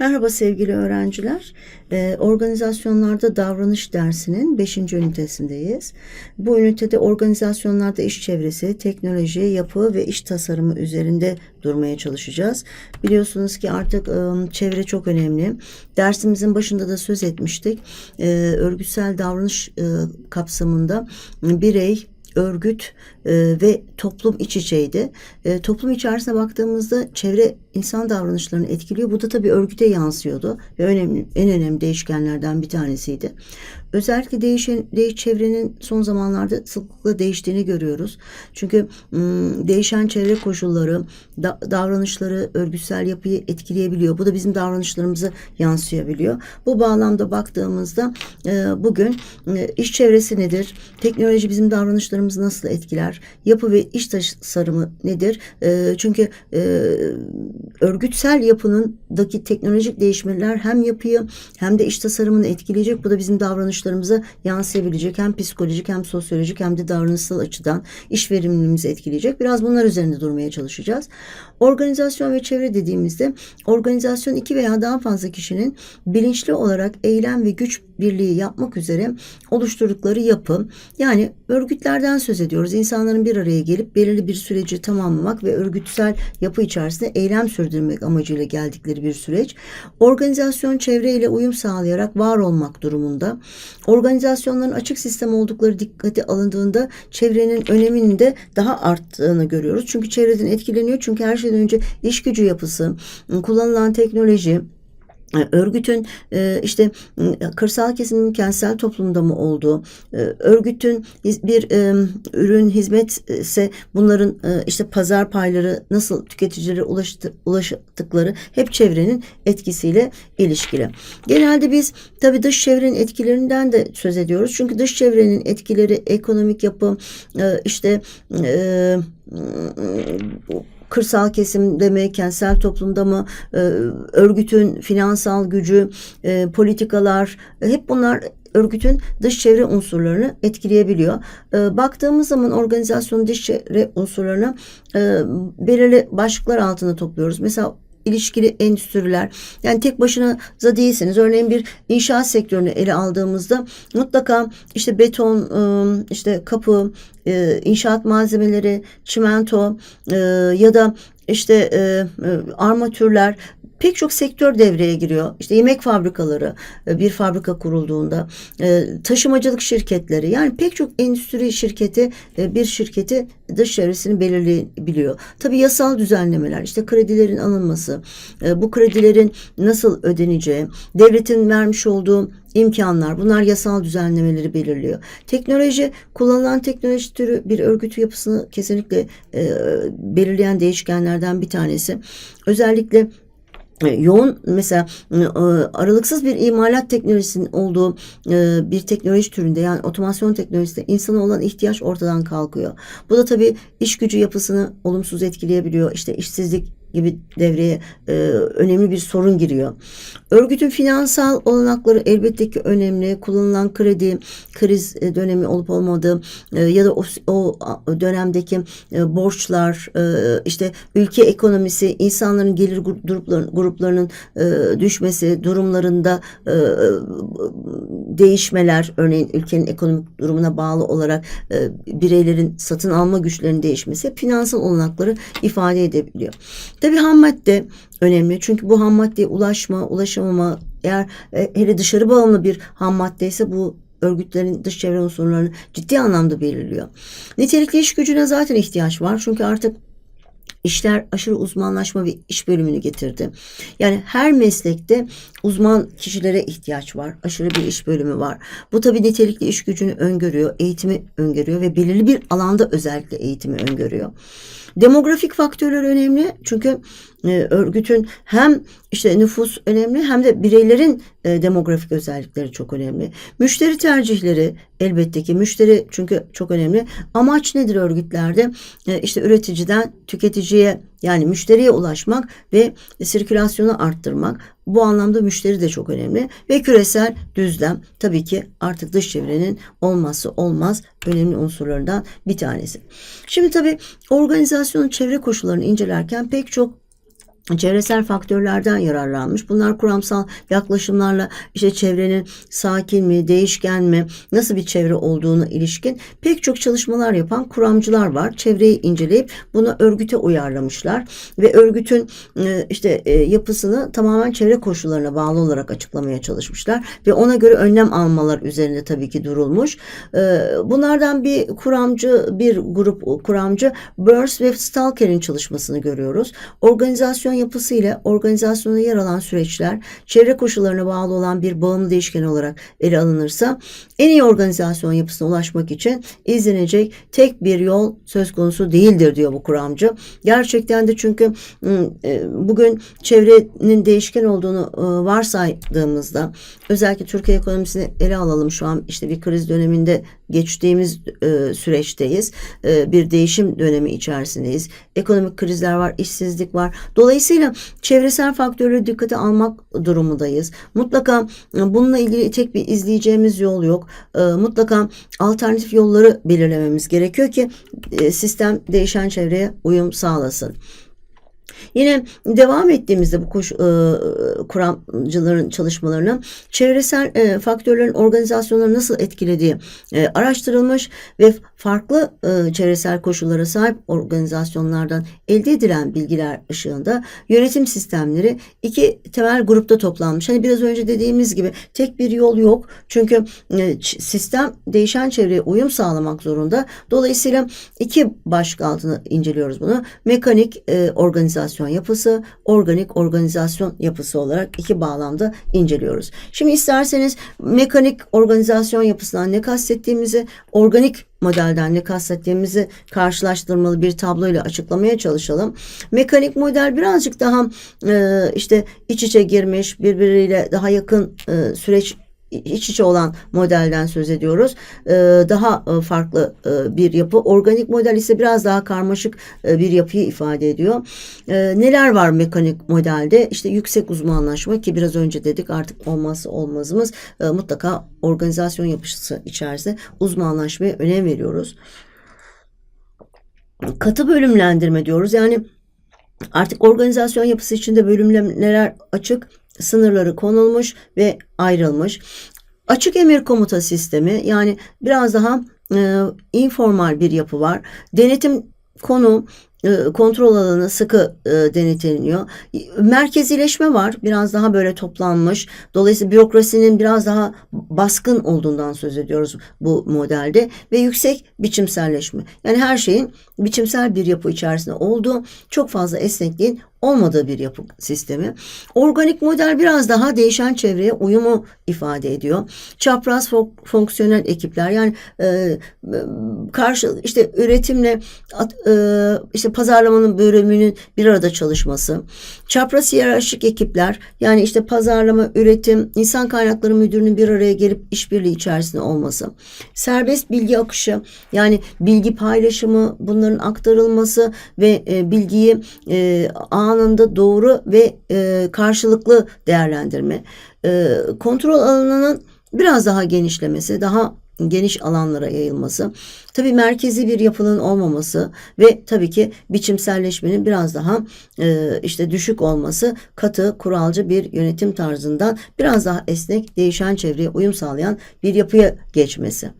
Merhaba sevgili öğrenciler. Ee, organizasyonlarda davranış dersinin 5. ünitesindeyiz. Bu ünitede organizasyonlarda iş çevresi, teknoloji, yapı ve iş tasarımı üzerinde durmaya çalışacağız. Biliyorsunuz ki artık ıı, çevre çok önemli. Dersimizin başında da söz etmiştik. Ee, örgütsel davranış ıı, kapsamında birey, örgüt e, ve toplum iç içeydi. E, toplum içerisine baktığımızda çevre insan davranışlarını etkiliyor. Bu da tabii örgüte yansıyordu ve önemli en önemli değişkenlerden bir tanesiydi. Özellikle değişen değiş çevrenin son zamanlarda sıklıkla değiştiğini görüyoruz. Çünkü değişen çevre koşulları, da, davranışları, örgütsel yapıyı etkileyebiliyor. Bu da bizim davranışlarımızı yansıyabiliyor. Bu bağlamda baktığımızda e, bugün e, iş çevresi nedir? Teknoloji bizim davranışlarımızı nasıl etkiler? Yapı ve iş tasarımı nedir? E, çünkü e, örgütsel yapınındaki teknolojik değişmeler hem yapıyı hem de iş tasarımını etkileyecek. Bu da bizim davranışlarımıza yansıyabilecek hem psikolojik hem sosyolojik hem de davranışsal açıdan iş verimliliğimizi etkileyecek. Biraz bunlar üzerinde durmaya çalışacağız. Organizasyon ve çevre dediğimizde organizasyon iki veya daha fazla kişinin bilinçli olarak eylem ve güç birliği yapmak üzere oluşturdukları yapı. Yani örgütlerden söz ediyoruz. İnsanların bir araya gelip belirli bir süreci tamamlamak ve örgütsel yapı içerisinde eylem sürdürmek amacıyla geldikleri bir süreç. Organizasyon çevreyle uyum sağlayarak var olmak durumunda. Organizasyonların açık sistem oldukları dikkate alındığında çevrenin öneminin de daha arttığını görüyoruz. Çünkü çevreden etkileniyor. Çünkü her şeyden önce iş gücü yapısı, kullanılan teknoloji, örgütün e, işte kırsal kesimin kentsel toplumda mı olduğu, e, örgütün bir e, ürün hizmet ise bunların işte pazar payları nasıl tüketicilere ulaştı, ulaştıkları hep çevrenin etkisiyle ilişkili. Genelde biz tabii dış çevrenin etkilerinden de söz ediyoruz. Çünkü dış çevrenin etkileri ekonomik yapı işte kırsal kesimde mi, kentsel toplumda mı, e, örgütün finansal gücü, e, politikalar, e, hep bunlar örgütün dış çevre unsurlarını etkileyebiliyor. E, baktığımız zaman organizasyonun dış çevre unsurlarını e, belirli başlıklar altında topluyoruz. Mesela ilişkili endüstriler. Yani tek başınıza değilsiniz. Örneğin bir inşaat sektörünü ele aldığımızda mutlaka işte beton, ıı, işte kapı, ıı, inşaat malzemeleri, çimento ıı, ya da işte armatürler pek çok sektör devreye giriyor. İşte yemek fabrikaları e, bir fabrika kurulduğunda e, taşımacılık şirketleri yani pek çok endüstri şirketi e, bir şirketi dış çevresini belirleyebiliyor. Tabi yasal düzenlemeler işte kredilerin alınması bu kredilerin nasıl ödeneceği devletin vermiş olduğu imkanlar bunlar yasal düzenlemeleri belirliyor. Teknoloji kullanılan teknoloji türü bir örgütü yapısını kesinlikle belirleyen değişkenlerden bir tanesi. Özellikle yoğun mesela e, aralıksız bir imalat teknolojisinin olduğu e, bir teknoloji türünde yani otomasyon teknolojisinde insana olan ihtiyaç ortadan kalkıyor. Bu da tabii iş gücü yapısını olumsuz etkileyebiliyor. İşte işsizlik gibi devreye e, önemli bir sorun giriyor. Örgütün finansal olanakları elbette ki önemli. Kullanılan kredi, kriz e, dönemi olup olmadığı e, ya da o, o dönemdeki e, borçlar, e, işte ülke ekonomisi, insanların gelir gruplarının, gruplarının e, düşmesi, durumlarında e, değişmeler, örneğin ülkenin ekonomik durumuna bağlı olarak e, bireylerin satın alma güçlerinin değişmesi finansal olanakları ifade edebiliyor. Tabii ham madde önemli. Çünkü bu ham maddeye ulaşma, ulaşamama eğer e, hele dışarı bağımlı bir ham madde ise bu örgütlerin dış çevre unsurlarını ciddi anlamda belirliyor. Nitelikli iş gücüne zaten ihtiyaç var. Çünkü artık işler aşırı uzmanlaşma ve iş bölümünü getirdi. Yani her meslekte uzman kişilere ihtiyaç var. Aşırı bir iş bölümü var. Bu tabii nitelikli iş gücünü öngörüyor, eğitimi öngörüyor ve belirli bir alanda özellikle eğitimi öngörüyor. Demografik faktörler önemli çünkü e, örgütün hem işte nüfus önemli hem de bireylerin e, demografik özellikleri çok önemli. Müşteri tercihleri elbette ki müşteri çünkü çok önemli. Amaç nedir örgütlerde? E, işte üreticiden tüketiciye yani müşteriye ulaşmak ve sirkülasyonu arttırmak. Bu anlamda müşteri de çok önemli ve küresel düzlem tabii ki artık dış çevrenin olmazsa olmaz önemli unsurlarından bir tanesi. Şimdi tabii organizasyonun çevre koşullarını incelerken pek çok çevresel faktörlerden yararlanmış. Bunlar kuramsal yaklaşımlarla işte çevrenin sakin mi, değişken mi, nasıl bir çevre olduğunu ilişkin pek çok çalışmalar yapan kuramcılar var. Çevreyi inceleyip bunu örgüte uyarlamışlar ve örgütün e, işte e, yapısını tamamen çevre koşullarına bağlı olarak açıklamaya çalışmışlar ve ona göre önlem almalar üzerinde tabii ki durulmuş. E, Bunlardan bir kuramcı, bir grup kuramcı Burns ve Stalker'in çalışmasını görüyoruz. Organizasyon yapısı ile organizasyonda yer alan süreçler çevre koşullarına bağlı olan bir bağımlı değişken olarak ele alınırsa en iyi organizasyon yapısına ulaşmak için izlenecek tek bir yol söz konusu değildir diyor bu kuramcı. Gerçekten de çünkü e, bugün çevrenin değişken olduğunu e, varsaydığımızda özellikle Türkiye ekonomisini ele alalım şu an işte bir kriz döneminde geçtiğimiz e, süreçteyiz. Bir değişim dönemi içerisindeyiz. Ekonomik krizler var, işsizlik var. Dolayısıyla çevresel faktörleri dikkate almak durumundayız. Mutlaka bununla ilgili tek bir izleyeceğimiz yol yok. Mutlaka alternatif yolları belirlememiz gerekiyor ki sistem değişen çevreye uyum sağlasın. Yine devam ettiğimizde bu koş, e, kuramcıların çalışmalarına çevresel e, faktörlerin organizasyonları nasıl etkilediği e, araştırılmış ve farklı e, çevresel koşullara sahip organizasyonlardan elde edilen bilgiler ışığında yönetim sistemleri iki temel grupta toplanmış. Hani biraz önce dediğimiz gibi tek bir yol yok. Çünkü e, sistem değişen çevreye uyum sağlamak zorunda. Dolayısıyla iki başlık altında inceliyoruz bunu. Mekanik e, organizasyon yapısı, organik organizasyon yapısı olarak iki bağlamda inceliyoruz. Şimdi isterseniz mekanik organizasyon yapısından ne kastettiğimizi, organik modelden ne kastettiğimizi karşılaştırmalı bir tabloyla açıklamaya çalışalım. Mekanik model birazcık daha e, işte iç içe girmiş, birbiriyle daha yakın e, süreç iç içe olan modelden söz ediyoruz. Ee, daha e, farklı e, bir yapı. Organik model ise biraz daha karmaşık e, bir yapıyı ifade ediyor. Ee, neler var mekanik modelde? İşte yüksek uzmanlaşma ki biraz önce dedik artık olmazsa olmazımız mutlaka organizasyon yapısı içerisinde uzmanlaşmaya önem veriyoruz. Katı bölümlendirme diyoruz. Yani artık organizasyon yapısı içinde bölümlemeler açık sınırları konulmuş ve ayrılmış. Açık emir komuta sistemi yani biraz daha e, informal bir yapı var. Denetim konu e, kontrol alanı sıkı e, denetleniyor. Merkezileşme var. Biraz daha böyle toplanmış. Dolayısıyla bürokrasinin biraz daha baskın olduğundan söz ediyoruz bu modelde ve yüksek biçimselleşme. Yani her şeyin biçimsel bir yapı içerisinde olduğu çok fazla esnekliğin olmadığı bir yapı sistemi. Organik model biraz daha değişen çevreye uyumu ifade ediyor. Çapraz fonksiyonel ekipler yani e, karşı işte üretimle e, işte pazarlamanın bölümünün bir arada çalışması. Çapraz hiyerarşik ekipler yani işte pazarlama, üretim, insan kaynakları müdürünün bir araya gelip işbirliği içerisinde olması. Serbest bilgi akışı yani bilgi paylaşımı, bunların aktarılması ve e, bilgiyi e, anında doğru ve e, karşılıklı değerlendirme. E, kontrol alanının biraz daha genişlemesi, daha geniş alanlara yayılması, tabii merkezi bir yapının olmaması ve tabii ki biçimselleşmenin biraz daha e, işte düşük olması, katı, kuralcı bir yönetim tarzından biraz daha esnek, değişen çevreye uyum sağlayan bir yapıya geçmesi.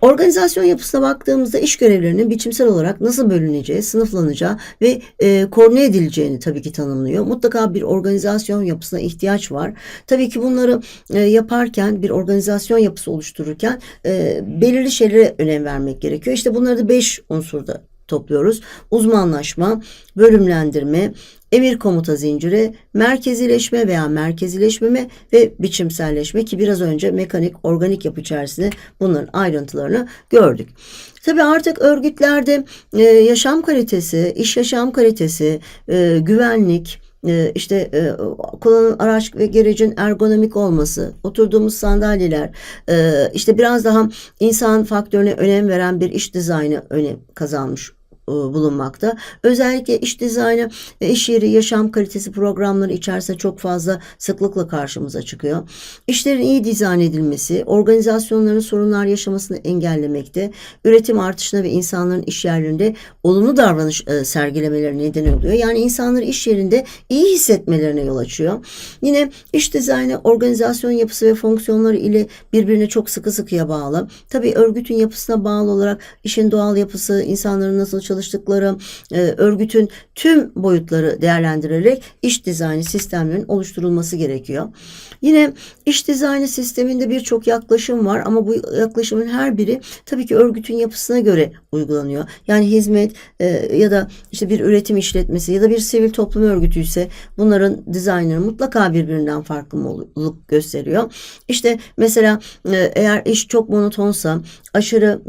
Organizasyon yapısına baktığımızda iş görevlerinin biçimsel olarak nasıl bölüneceği, sınıflanacağı ve e, koordine edileceğini tabii ki tanımlıyor. Mutlaka bir organizasyon yapısına ihtiyaç var. Tabii ki bunları e, yaparken bir organizasyon yapısı oluştururken e, belirli şeylere önem vermek gerekiyor. İşte bunları da beş unsurda topluyoruz. Uzmanlaşma, bölümlendirme, emir komuta zinciri, merkezileşme veya merkezileşmeme ve biçimselleşme ki biraz önce mekanik, organik yapı içerisinde bunların ayrıntılarını gördük. Tabi artık örgütlerde e, yaşam kalitesi, iş yaşam kalitesi, e, güvenlik, e, işte e, kullanılan araç ve gerecin ergonomik olması, oturduğumuz sandalyeler, e, işte biraz daha insan faktörüne önem veren bir iş dizaynı önem kazanmış bulunmakta. Özellikle iş dizaynı, e, iş yeri yaşam kalitesi programları içerisinde çok fazla sıklıkla karşımıza çıkıyor. İşlerin iyi dizayn edilmesi, organizasyonların sorunlar yaşamasını engellemekte, üretim artışına ve insanların iş yerlerinde olumlu davranış e, sergilemelerine neden oluyor. Yani insanları iş yerinde iyi hissetmelerine yol açıyor. Yine iş dizaynı organizasyon yapısı ve fonksiyonları ile birbirine çok sıkı sıkıya bağlı. Tabii örgütün yapısına bağlı olarak işin doğal yapısı, insanların nasıl çalıştıkları, e, örgütün tüm boyutları değerlendirilerek iş dizaynı sistemlerinin oluşturulması gerekiyor. Yine iş dizaynı sisteminde birçok yaklaşım var ama bu yaklaşımın her biri tabii ki örgütün yapısına göre uygulanıyor. Yani hizmet e, ya da işte bir üretim işletmesi ya da bir sivil toplum örgütü ise bunların dizaynları mutlaka birbirinden farklılık gösteriyor. İşte mesela e, eğer iş çok monotonsa aşırı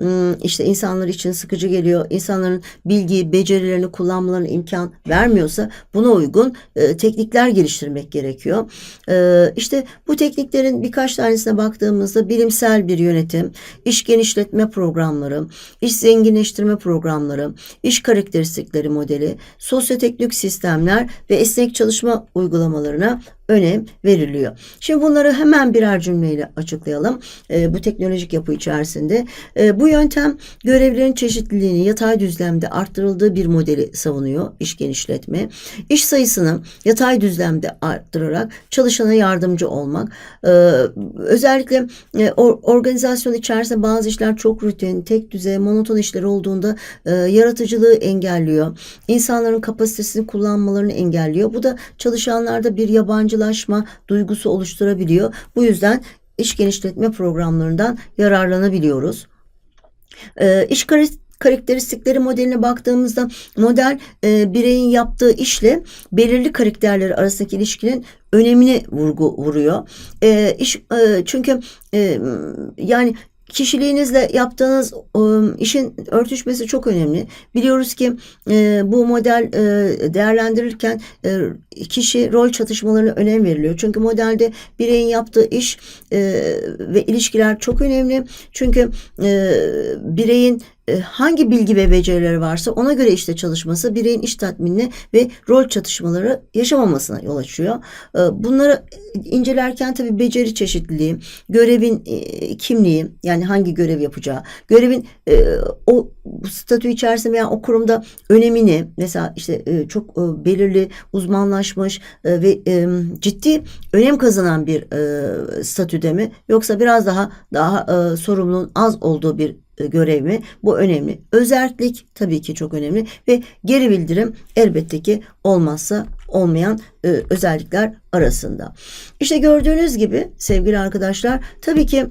işte insanlar için sıkıcı geliyor. insanların bilgi, becerilerini kullanmalarına imkan vermiyorsa buna uygun e, teknikler geliştirmek gerekiyor. E, işte bu tekniklerin birkaç tanesine baktığımızda bilimsel bir yönetim, iş genişletme programları, iş zenginleştirme programları, iş karakteristikleri modeli, sosyoteknik sistemler ve esnek çalışma uygulamalarına önem veriliyor. Şimdi bunları hemen birer cümleyle açıklayalım. E, bu teknolojik yapı içerisinde. E, bu yöntem görevlerin çeşitliliğini yatay düzlemde arttırıldığı bir modeli savunuyor. iş genişletme. İş sayısını yatay düzlemde arttırarak çalışana yardımcı olmak. E, özellikle e, or, organizasyon içerisinde bazı işler çok rutin, tek düzey, monoton işler olduğunda e, yaratıcılığı engelliyor. İnsanların kapasitesini kullanmalarını engelliyor. Bu da çalışanlarda bir yabancılaşma duygusu oluşturabiliyor. Bu yüzden iş genişletme programlarından yararlanabiliyoruz. E, iş karakteristikleri modeline baktığımızda model e, bireyin yaptığı işle belirli karakterleri arasındaki ilişkinin önemini vurgu vuruyor. E, iş e, çünkü e, yani kişiliğinizle yaptığınız ıı, işin örtüşmesi çok önemli. Biliyoruz ki bu model değerlendirirken kişi rol çatışmalarına önem veriliyor. Çünkü modelde bireyin yaptığı iş ve ilişkiler çok önemli. Çünkü bireyin hangi bilgi ve becerileri varsa ona göre işte çalışması bireyin iş tatminine ve rol çatışmaları yaşamamasına yol açıyor. Bunları incelerken tabii beceri çeşitliliği, görevin kimliği yani hangi görev yapacağı, görevin o statü içerisinde veya o kurumda önemini mesela işte çok belirli uzmanlaşmış ve ciddi önem kazanan bir statüde mi yoksa biraz daha daha sorumluluğun az olduğu bir görev mi? Bu önemli. Özellik tabii ki çok önemli ve geri bildirim elbette ki olmazsa olmayan e, özellikler arasında. İşte gördüğünüz gibi sevgili arkadaşlar tabii ki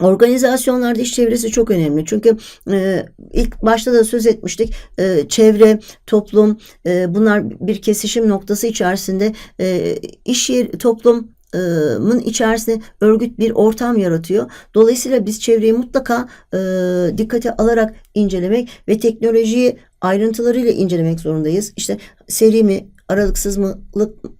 Organizasyonlarda iş çevresi çok önemli. Çünkü e, ilk başta da söz etmiştik. E, çevre, toplum e, bunlar bir kesişim noktası içerisinde e, iş yer, toplum mın içerisinde örgüt bir ortam yaratıyor. Dolayısıyla biz çevreyi mutlaka e, dikkate alarak incelemek ve teknolojiyi ayrıntılarıyla incelemek zorundayız. İşte seri mi, aralıksız mı,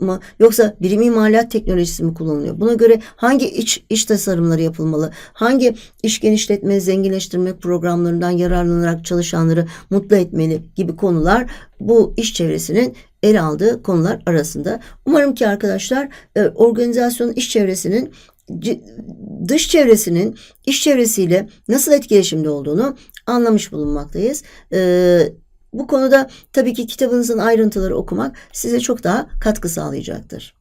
mı yoksa birim imalat teknolojisi mi kullanılıyor? Buna göre hangi iç, iş tasarımları yapılmalı? Hangi iş genişletme, zenginleştirme programlarından yararlanarak çalışanları mutlu etmeli gibi konular bu iş çevresinin ele aldığı konular arasında. Umarım ki arkadaşlar e, organizasyonun iş çevresinin dış çevresinin iş çevresiyle nasıl etkileşimde olduğunu anlamış bulunmaktayız. Ee, bu konuda tabii ki kitabınızın ayrıntıları okumak size çok daha katkı sağlayacaktır.